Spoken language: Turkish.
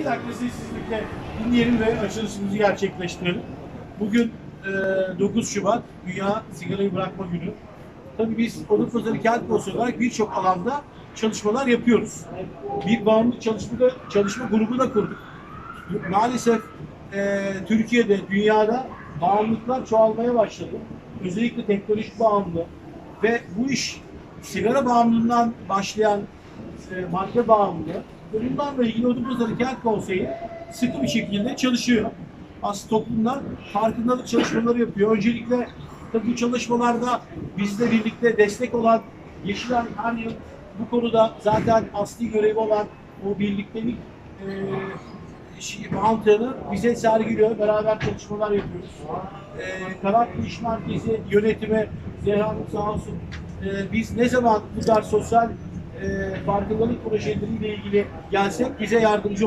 iki dakika sessizlikle dinleyelim ve açılışımızı gerçekleştirelim. Bugün e, 9 Şubat Dünya Sigarayı Bırakma Günü. Tabii biz Odunpazarı Kent Konseyi olarak birçok alanda çalışmalar yapıyoruz. Bir bağımlılık çalışma, çalışma grubu da kurduk. Maalesef e, Türkiye'de, dünyada bağımlılıklar çoğalmaya başladı. Özellikle teknolojik bağımlılık ve bu iş sigara bağımlılığından başlayan e, madde bağımlılığı ve bunlarla ilgili Odunpazarı Kent Konseyi sıkı bir şekilde çalışıyor. Aslında toplumda farkındalık çalışmaları yapıyor. Öncelikle tabii bu çalışmalarda bizle birlikte destek olan Yeşilay her yıl bu konuda zaten asli görevi olan o birliktelik e, şey- mantığını bize sergiliyor. Beraber çalışmalar yapıyoruz. E, Karakter İş Merkezi yönetimi Zehra sağ olsun. E, biz ne zaman bu tarz sosyal e, farkındalık projeleriyle ilgili gelsek bize yardımcı